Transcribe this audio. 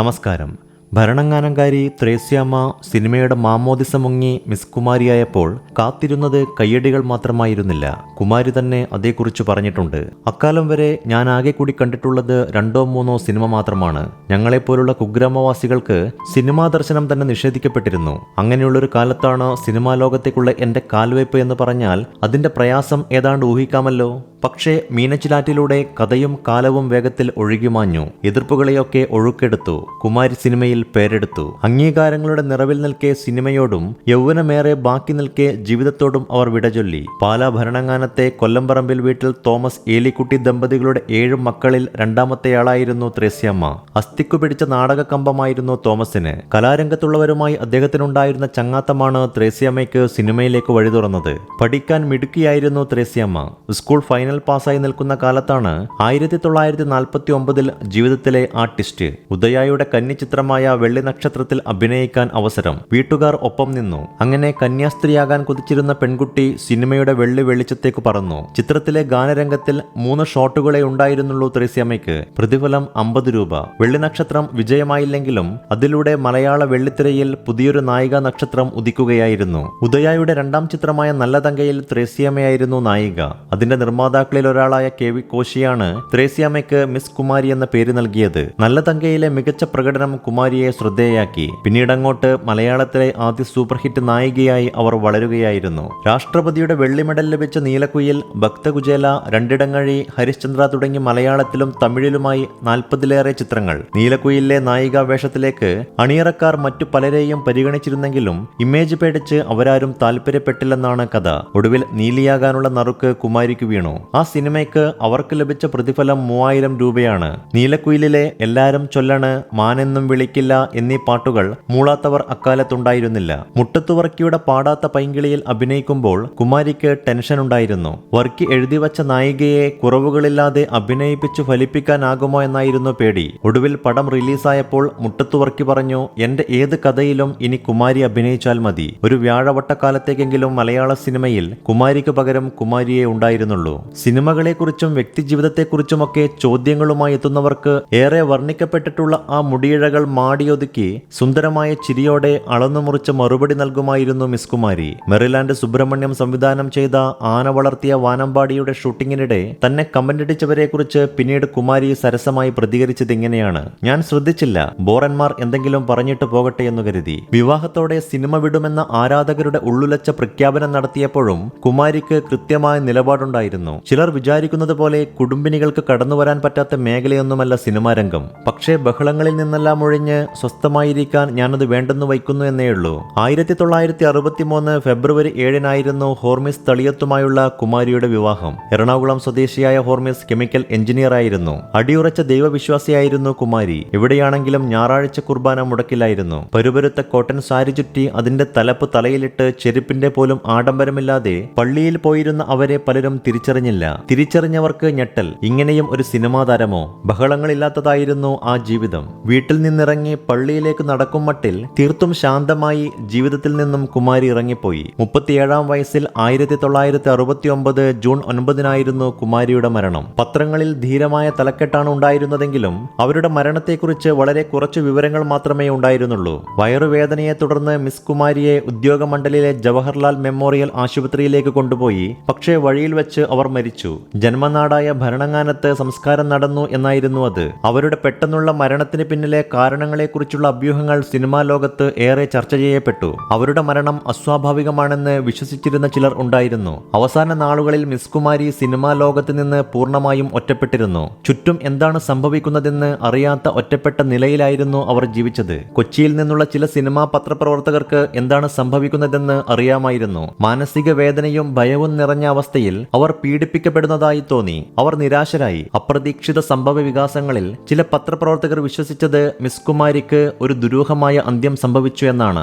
നമസ്കാരം. ഭരണങ്ങാനംകാരി ത്രേസ്യാമ്മ സിനിമയുടെ മാമോദിസ മുങ്ങി മിസ് കുമാരിയായപ്പോൾ കാത്തിരുന്നത് കയ്യടികൾ മാത്രമായിരുന്നില്ല. കുമാരി തന്നെ അതേക്കുറിച്ച് പറഞ്ഞിട്ടുണ്ട്. അക്കാലം വരെ ഞാൻ ആകെ കൂടി കണ്ടിട്ടുള്ളത് രണ്ടോ മൂന്നോ സിനിമ മാത്രമാണ്. ഞങ്ങളെപ്പോലുള്ള കുഗ്രാമവാസികൾക്ക് സിനിമാ ദർശനം തന്നെ നിഷേധിക്കപ്പെട്ടിരുന്നു. അങ്ങനെയുള്ളൊരു കാലത്താണ് സിനിമാ ലോകത്തേക്കുള്ള എന്റെ കാൽവയ്പ് എന്ന് പറഞ്ഞാൽ അതിന്റെ പ്രയാസം ഏതാണ്ട് ഊഹിക്കാമല്ലോ. പക്ഷേ മീനച്ചിലാറ്റിലൂടെ കഥയും കാലവും വേഗത്തിൽ ഒഴുകിമാഞ്ഞു. എതിർപ്പുകളെയൊക്കെ ഒഴുക്കെടുത്തു. കുമാരി സിനിമയിൽ പേരെടുത്തു. അംഗീകാരങ്ങളുടെ നിറവിൽ നിൽക്കെ സിനിമയോടും യൗവനമേറെ ബാക്കി നിൽക്കെ ജീവിതത്തോടും അവർ വിടചൊല്ലി പാലാ ഭരണങ്ങാനത്തെ കൊല്ലംപറമ്പിൽ വീട്ടിൽ തോമസ് ഏലിക്കുട്ടി ദമ്പതികളുടെ ഏഴ് മക്കളിൽ രണ്ടാമത്തെയാളായിരുന്നു ത്രേസ്യമ്മ. അസ്ഥിക്കു പിടിച്ച നാടകക്കമ്പമായിരുന്നു തോമസിന്. കലാരംഗത്തുള്ളവരുമായി അദ്ദേഹത്തിനുണ്ടായിരുന്ന ചങ്ങാത്തമാണ് ത്രേസ്യമ്മയ്ക്ക് സിനിമയിലേക്ക് വഴി തുറന്നത്. പഠിക്കാൻ മിടുക്കിയായിരുന്നു ത്രേസ്യമ്മ. സ്കൂൾ ഫൈനൽ പാസ്സായി നിൽക്കുന്ന കാലത്താണ് ആയിരത്തി തൊള്ളായിരത്തി നാൽപ്പത്തി ഒമ്പതിൽ ജീവിതത്തിലെ ആർട്ടിസ്റ്റ്. ഉദയായുടെ കന്നിച്ചിത്രമായ വെള്ളി നക്ഷത്രത്തിൽ അഭിനയിക്കാൻ അവസരം. വീട്ടുകാർ ഒപ്പം നിന്നു. അങ്ങനെ കന്യാസ്ത്രീയാകാൻ കുതിച്ചിരുന്ന പെൺകുട്ടി സിനിമയുടെ വെള്ളി വെളിച്ചത്തേക്ക് പറന്നു. ചിത്രത്തിലെ ഗാനരംഗത്തിൽ മൂന്ന് ഷോട്ടുകളെ ഉണ്ടായിരുന്നുള്ളൂ ത്രേസ്യമ്മയ്ക്ക് പ്രതിഫലം അമ്പത് രൂപ. വെള്ളി നക്ഷത്രം വിജയമായില്ലെങ്കിലും അതിലൂടെ മലയാള വെള്ളിത്തിരയിൽ പുതിയൊരു നായിക നക്ഷത്രം ഉദിക്കുകയായിരുന്നു. ഉദയായുടെ രണ്ടാം ചിത്രമായ നല്ല തങ്കയിൽ ത്രേസ്യാമ്മയായിരുന്നു നായിക. അതിന്റെ നിർമ്മാതാക്കളിൽ ഒരാളായ കെ വി കോശിയാണ് ത്രേസ്യാമ്മയ്ക്ക് മിസ് കുമാരി എന്ന പേര് നൽകിയത്. നല്ല തങ്കയിലെ മികച്ച പ്രകടനം കുമാരിയെ ശ്രദ്ധേയാക്കി. പിന്നീട് അങ്ങോട്ട് മലയാളത്തിലെ ആദ്യ സൂപ്പർ ഹിറ്റ് നായികയായി അവർ വളരുകയായിരുന്നു. രാഷ്ട്രപതിയുടെ വെള്ളി മെഡൽ ലഭിച്ച നീലക്കുയിൽ ഭക്തകുചേല രണ്ടിടങ്ങഴി ഹരിശ്ചന്ദ്ര തുടങ്ങി മലയാളത്തിലും തമിഴിലുമായി നാൽപ്പതിലേറെ ചിത്രങ്ങൾ. നീലക്കുയിലെ നായിക വേഷത്തിലേക്ക് അണിയറക്കാർ മറ്റു പലരെയും പരിഗണിച്ചിരുന്നെങ്കിലും ഇമേജ് പേടിച്ച് അവരാരും താല്പര്യപ്പെട്ടില്ലെന്നാണ് കഥ. ഒടുവിൽ നീലിയാകാനുള്ള നറുക്ക് കുമാരിക്ക് വീണു. ആ സിനിമയ്ക്ക് അവർക്ക് ലഭിച്ച പ്രതിഫലം മൂവായിരം രൂപയാണ്. നീലക്കുയിലിലെ എല്ലാരും ചൊല്ലണ് മാനെന്നും വിളിക്കില്ല എന്നീ പാട്ടുകൾ മൂളാത്തവർ അക്കാലത്തുണ്ടായിരുന്നില്ല. മുട്ടത്തുവർക്കിയുടെ പാടാത്ത പൈങ്കിളിയിൽ അഭിനയിക്കുമ്പോൾ കുമാരിക്ക് ടെൻഷൻ ഉണ്ടായിരുന്നു. വർക്കി എഴുതിവച്ച നായികയെ കുറവുകളില്ലാതെ അഭിനയിപ്പിച്ചു ഫലിപ്പിക്കാനാകുമോ എന്നായിരുന്നു പേടി. ഒടുവിൽ പടം റിലീസായപ്പോൾ മുട്ടത്തുവർക്കി പറഞ്ഞു എന്റെ ഏത് കഥയിലും ഇനി കുമാരി അഭിനയിച്ചാൽ മതി. ഒരു വ്യാഴവട്ടക്കാലത്തേക്കെങ്കിലും മലയാള സിനിമയിൽ കുമാരിക്ക് പകരം കുമാരിയെ ഉണ്ടായിരുന്നുള്ളൂ. സിനിമകളെക്കുറിച്ചും വ്യക്തിജീവിതത്തെക്കുറിച്ചുമൊക്കെ ചോദ്യങ്ങളുമായി എത്തുന്നവർക്ക് ഏറെ വർണിക്കപ്പെട്ടിട്ടുള്ള ആ മുടിയിഴകൾ മാടിയൊതുക്കി സുന്ദരമായ ചിരിയോടെ അളന്നുമുറിച്ച് മറുപടി നൽകുമായിരുന്നു മിസ് കുമാരി. മെറിലാൻഡ് സുബ്രഹ്മണ്യം സംവിധാനം ചെയ്ത ആന വളർത്തിയ വാനമ്പാടിയുടെ ഷൂട്ടിങ്ങിനിടെ തന്നെ കമന്റടിച്ചവരെ കുറിച്ച് പിന്നീട് കുമാരി സരസമായി പ്രതികരിച്ചത് ഇങ്ങനെയാണ്. ഞാൻ ശ്രദ്ധിച്ചില്ല. ബോറന്മാർ എന്തെങ്കിലും പറഞ്ഞിട്ട് പോകട്ടെ എന്ന് കരുതി. വിവാഹത്തോടെ സിനിമ വിടുമെന്ന ആരാധകരുടെ ഉള്ളുലച്ച പ്രഖ്യാപനം നടത്തിയപ്പോഴും കുമാരിക്ക് കൃത്യമായ നിലപാടുണ്ടായിരുന്നു. ചിലർ വിചാരിക്കുന്നത് പോലെ കുടുംബിനികൾക്ക് കടന്നുവരാൻ പറ്റാത്ത മേഖലയൊന്നുമല്ല സിനിമാ രംഗം. പക്ഷേ ബഹളങ്ങളിൽ നിന്നെല്ലാം ഒഴിഞ്ഞ് സ്വസ്ഥമായിരിക്കാൻ ഞാനത് വേണ്ടെന്ന് വയ്ക്കുന്നു എന്നേയുള്ളൂ ആയിരത്തി തൊള്ളായിരത്തി അറുപത്തി മൂന്ന് ഫെബ്രുവരി ഏഴിനായിരുന്നു ഹോർമിസ് തളിയത്തുമായുള്ള കുമാരിയുടെ വിവാഹം. എറണാകുളം സ്വദേശിയായ ഹോർമിസ് കെമിക്കൽ എഞ്ചിനീയർ ആയിരുന്നു. അടിയുറച്ച ദൈവവിശ്വാസിയായിരുന്നു കുമാരി. എവിടെയാണെങ്കിലും ഞായറാഴ്ച കുർബാന മുടക്കിലായിരുന്നു. പരുപരുത്ത കോട്ടൺ സാരി ചുറ്റി അതിന്റെ തലപ്പ് തലയിലിട്ട് ചെരുപ്പിന്റെ പോലും ആഡംബരമില്ലാതെ പള്ളിയിൽ പോയിരുന്ന അവരെ പലരും തിരിച്ചറിഞ്ഞില്ല. തിരിച്ചറിഞ്ഞവർക്ക് ഞെട്ടൽ. ഇങ്ങനെയും ഒരു സിനിമാ താരമോ? ബഹളങ്ങളില്ലാത്തതായിരുന്നു ആ ജീവിതം. വീട്ടിൽ നിന്നിറങ്ങി പള്ളിയിലേക്ക് നടക്കും മട്ടിൽ തീർത്തും ശാന്തമായി ജീവിതത്തിൽ നിന്നും കുമാരി ഇറങ്ങിപ്പോയി. മുപ്പത്തിയേഴാം വയസ്സിൽ ആയിരത്തി തൊള്ളായിരത്തി അറുപത്തി ഒമ്പത് ജൂൺ ഒൻപതിനായിരുന്നു കുമാരിയുടെ മരണം. പത്രങ്ങളിൽ ധീരമായ തലക്കെട്ടാണ് ഉണ്ടായിരുന്നതെങ്കിലും അവരുടെ മരണത്തെക്കുറിച്ച് വളരെ കുറച്ച് വിവരങ്ങൾ മാത്രമേ ഉണ്ടായിരുന്നുള്ളൂ. വയറുവേദനയെ തുടർന്ന് മിസ് കുമാരിയെ ഉദ്യോഗമണ്ഡലിലെ ജവഹർലാൽ മെമ്മോറിയൽ ആശുപത്രിയിലേക്ക് കൊണ്ടുപോയി. പക്ഷേ വഴിയിൽ വെച്ച് അവർ മരിച്ചു. ജന്മനാടായ ഭരണങ്ങാനത്ത് സംസ്കാരം നടന്നു എന്നായിരുന്നു അത്. അവരുടെ പെട്ടെന്നുള്ള മരണത്തിന് പിന്നിലെ കാരണങ്ങളെക്കുറിച്ചുള്ള അഭ്യൂഹങ്ങൾ സിനിമാ ലോകത്ത് ഏറെ ചർച്ച ചെയ്യപ്പെട്ടു. അവരുടെ മരണം അസ്വാഭാവികമാണെന്ന് വിശ്വസിച്ചിരുന്ന ചിലർ ഉണ്ടായിരുന്നു. അവസാന നാളുകളിൽ മിസ് കുമാരി സിനിമാ ലോകത്ത് നിന്ന് പൂർണമായും ഒറ്റപ്പെട്ടിരുന്നു. ചുറ്റും എന്താണ് സംഭവിക്കുന്നതെന്ന് അറിയാത്ത ഒറ്റപ്പെട്ട നിലയിലായിരുന്നു അവർ ജീവിച്ചത്. കൊച്ചിയിൽ നിന്നുള്ള ചില സിനിമാ പത്രപ്രവർത്തകർക്ക് എന്താണ് സംഭവിക്കുന്നതെന്ന് അറിയാമായിരുന്നു. മാനസിക വേദനയും ഭയവും നിറഞ്ഞ അവസ്ഥയിൽ അവർ പീഡിപ്പിക്കപ്പെടുന്നതായി തോന്നി. അവർ നിരാശരായി. അപ്രതീക്ഷിത സംഭവ വികാസങ്ങളിൽ ചില പത്രപ്രവർത്തകർ വിശ്വസിച്ചത് മിസ് കുമാരിക്ക് ഒരു ദുരൂഹമായ അന്ത്യം സംഭവിച്ചു എന്നാണ്